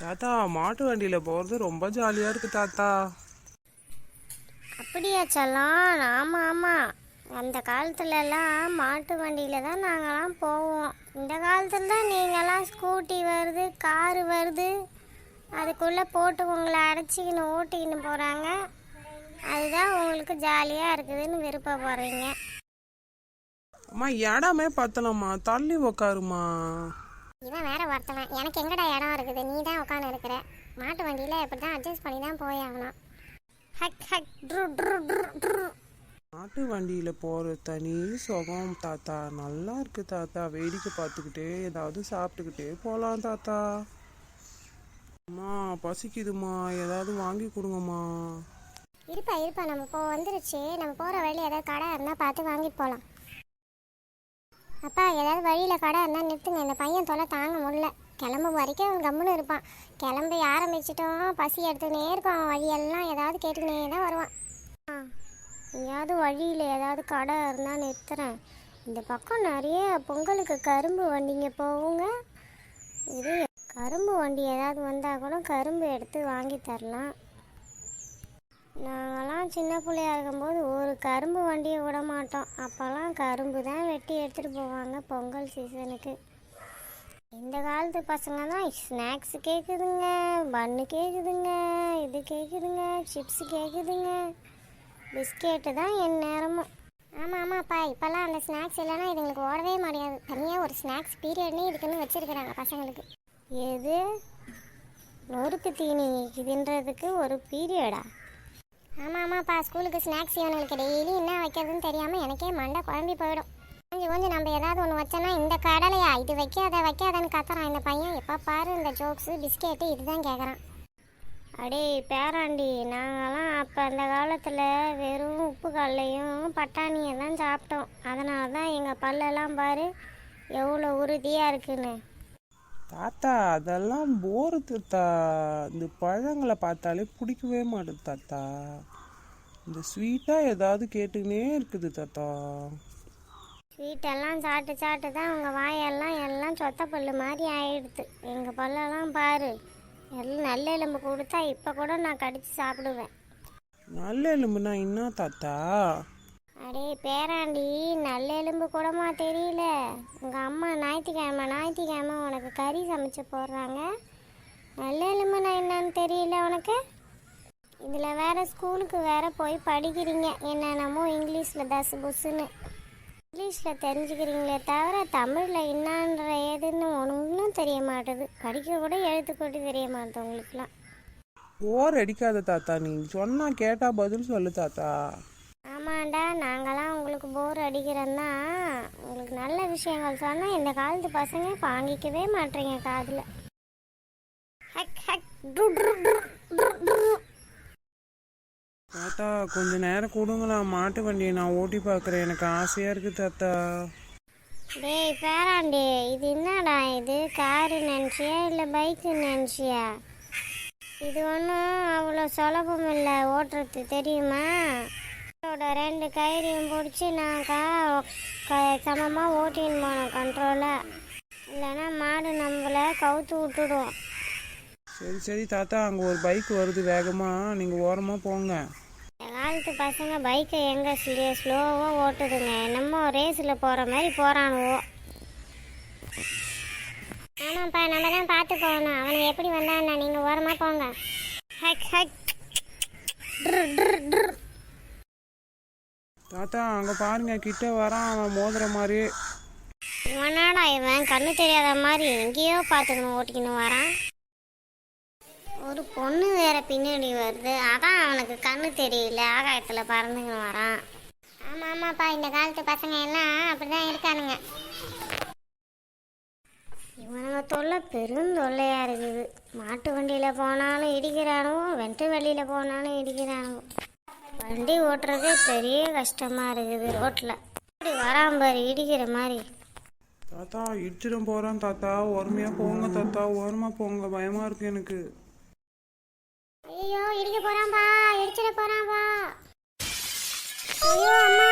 தாத்தா மாட்டு வண்டியில போறது ரொம்ப ஜாலியா இருக்கு தாத்தா. அப்படியா செல்லம் ஆமாம் ஆமாம் அந்த காலத்துலலாம் மாட்டு வண்டியில் தான் நாங்கள்லாம் போவோம். இந்த காலத்தில் தான் நீங்கள்லாம் ஸ்கூட்டி வருது காரு வருது. அதுக்குள்ளே போட்டு உங்களை அடைச்சிக்கின்னு ஓட்டிக்கின்னு போகிறாங்க அதுதான் உங்களுக்கு ஜாலியாக இருக்குதுன்னு விருப்பப்படுறீங்க அம்மா இடமே பத்தலம்மா தள்ளி உக்காருமா இவன் வேற ஒருத்தவன். எனக்கு எங்கடா இடம் இருக்குது? நீ தான் உட்காந்து இருக்கிற. மாட்டு வண்டியில் இப்படி தான் அட்ஜஸ்ட் பண்ணி தான் போய் ஆகணும். ஹக் ஹக் ட்ரு ட்ரு ட்ரு ட்ரு. மாட்டு வண்டியில போற தனி சுகம் தாத்தா. நல்லா இருக்கு தாத்தா. வேடிக்கை பார்த்துக்கிட்டே ஏதாவது சாப்பிட்டுக்கிட்டே போலாம் தாத்தா. அம்மா பசிக்குதுமா ஏதாவது வாங்கி கொடுங்கம்மா. இருப்பா இருப்பா. நம்ம இப்போ வந்துருச்சு. நம்ம போகிற வழியில் ஏதாவது கடை இருந்தால் பார்த்து வாங்கிட்டு போகலாம் அப்பா ஏதாவது வழியில் கடை இருந்தால் நிறுத்துங்க. இந்த பையன் தொலை தாங்க முடியல. கிளம்பு வரைக்கும் அவன் கம்முன்னு இருப்பான். கிளம்பி ஆரம்பிச்சிட்டோம். பசி எடுத்துக்கினே இருப்பான். அவன் வழியெல்லாம் ஏதாவது கேட்டுக்கினே தான் வருவான். ஆ எங்கேயாவது வழியில் ஏதாவது கடை இருந்தால் நிறுத்துறேன். இந்த பக்கம் நிறைய பொங்கலுக்கு கரும்பு வண்டிங்க போகுங்க. இது கரும்பு வண்டி ஏதாவது வந்தால் கூட கரும்பு எடுத்து வாங்கி தரலாம். நாங்களாம் சின்ன பிள்ளையா இருக்கும்போது ஒரு கரும்பு வண்டியை விட மாட்டோம். அப்போல்லாம் கரும்பு தான் வெட்டி எடுத்துகிட்டு போவாங்க பொங்கல் சீசனுக்கு இந்த காலத்து பசங்க தான் ஸ்நாக்ஸ் கேட்குதுங்க பன்னு கேட்குதுங்க இது கேட்குதுங்க சிப்ஸ் கேட்குதுங்க பிஸ்கெட்டு தான் என் நேரமும். ஆமாம் ஆமாப்பா இப்போல்லாம் அந்த ஸ்நாக்ஸ் இல்லைன்னா இதுங்களுக்கு ஓடவே முடியாது தனியாக ஒரு ஸ்நாக்ஸ் பீரியட்னே இதுக்குன்னு வச்சுருக்குறாங்க பசங்களுக்கு. எது? நொறுக்கு தீனி. இதுன்றதுக்கு ஒரு பீரியடா ஆமாம் ஆமாப்பா. ஸ்கூலுக்கு ஸ்நாக்ஸ் இவனுங்களுக்கு டெய்லி என்ன வைக்கிறதுன்னு தெரியாமல் எனக்கே மண்டை குழம்பி போயிடும். கொஞ்சம் கொஞ்சம் நம்ம ஏதாவது ஒன்று வச்சோன்னா இந்த கடலையா இது வைக்காத வைக்காதன்னு கத்துறான் இந்த பையன். எப்போ பாரு இந்த ஜோக்ஸு பிஸ்கெட்டு இதுதான் கேட்குறான் அடே பேராண்டி. நாங்களாம் அப்போ அந்த காலத்தில் வெறும் உப்பு கடலையும் பட்டாணியை தான் சாப்பிட்டோம். அதனால தான் எங்கள் பல்லெல்லாம் பாரு எவ்வளோ உறுதியாக இருக்குன்னு. தாத்தா அதெல்லாம் போரு தாத்தா. இந்த பழங்களை பார்த்தாலே பிடிக்கவே மாட்டுது தாத்தா. இந்த ஸ்வீட்டாக ஏதாவது கேட்டுக்கினே இருக்குது தாத்தா. ஸ்வீட்டெல்லாம் சாப்பிட்டு சாப்பிட்டு தான் உங்கள் வாயெல்லாம் எல்லாம் சொத்த பல்லு மாதிரி ஆயிடுது. எங்கள் பல்லெல்லாம் பாரு. எல்லாம் நல்ல எலும்பு கொடுத்தா இப்போ கூட நான் கடிச்சு சாப்பிடுவேன். நல்ல எலும்புனா என்ன தாத்தா? அடே பேராண்டி நல்ல எலும்பு கூடமா தெரியல. உங்கள் அம்மா ஞாயிற்றுக்கிழமை ஞாயிற்றுக்கிழமை உனக்கு கறி சமைச்சு போடுறாங்க. நல்ல எலும்புனா என்னன்னு தெரியல உனக்கு? இதில் வேறு ஸ்கூலுக்கு வேறு போய் படிக்கிறீங்க. என்னென்னமோ இங்கிலீஷில் தசு புஸ்ஸுன்னு இங்கிலீஷில் தெரிஞ்சுக்கிறீங்களே தவிர தமிழில் என்னான்ற ஏதுன்னு ஒன்றும் தெரிய மாட்டுது. படிக்க கூட எழுத்து கூட தெரிய மாட்டேது உங்களுக்குலாம். ஓர் அடிக்காத தாத்தா நீ சொன்னால் கேட்டால் பதில் சொல்லு தாத்தா. ஆமாண்டா நாங்களாம் உங்களுக்கு போர் அடிக்கிறோன்னா உங்களுக்கு நல்ல விஷயங்கள் சொன்னால் இந்த காலத்து பசங்க வாங்கிக்கவே மாட்டீங்க காதில். தாத்தா கொஞ்ச நேரம் கொடுங்களா மாட்டு வண்டியை நான் ஓட்டி பார்க்குறேன். எனக்கு ஆசையாக இருக்குது தாத்தா. டேய் பேராண்டி இது என்னடா இது? காரு நினச்சியா இல்லை பைக்கு நினச்சியா? இது ஒன்றும் அவ்வளோ சுலபம் இல்லை ஓட்டுறது தெரியுமா? இதோட ரெண்டு கயிறையும் பிடிச்சி நான் கா க- சமமா ஓட்டின்னு போனோம் கண்ட்ரோலாக இல்லைன்னா மாடு நம்மளை கவுத்து விட்டுடும். சரி சரி தாத்தா அங்கே ஒரு பைக் வருது வேகமாக நீங்கள் ஓரமாக போங்க. காலத்து பசங்க பைக்கை எங்கே ஸ்லோ ஸ்லோவாக ஓட்டுதுங்க. என்னமோ ரேஸில் போகிற மாதிரி போகிறானுவோ ஆமாப்பா நம்ம தான் பார்த்து போகணும் அவனை எப்படி வந்தான்னா நீங்கள் ஓரமாக போங்க. ஹக் ஹக். ட்ரு ட்ரு ட்ரு. தாத்தா அங்கே பாருங்க கிட்ட வரான் அவன் மோதுற மாதிரி. இவனாடா இவன்? கண்ணு தெரியாத மாதிரி எங்கேயோ பார்த்துக்கணும் ஓட்டிக்கணும் வரான். ஒரு பொண்ணு வேற பின்னாடி வருது. அதான் அவனுக்கு கண்ணு தெரியல. ஆகாயத்தில் பறந்துக்கணும் வரான். ஆமாம் ஆமாப்பா இந்த காலத்து பசங்க எல்லாம் அப்படிதான் இருக்கானுங்க. இவனுங்க தொல்லை பெரும் தொல்லையாக இருக்குது. மாட்டு வண்டியில் போனாலும் இடிக்கிறானுவோ வெட்டு வண்டியில் போனாலும் இடிக்கிறானுவோ. வண்டி ஓட்டுறதே பெரிய கஷ்டமாக இருக்குது ரோட்டில் இப்படி வரான் பாரு இடிக்கிற மாதிரி. தாத்தா இடிச்சிடும் போகிறான் தாத்தா. ஓரமையாக போங்க தாத்தா. ஓரமாக போங்க. பயமாக இருக்கு எனக்கு. ஐயோ இடிக்க போறான்பா இடிச்சிட போறான்பா ஐயோ அம்மா.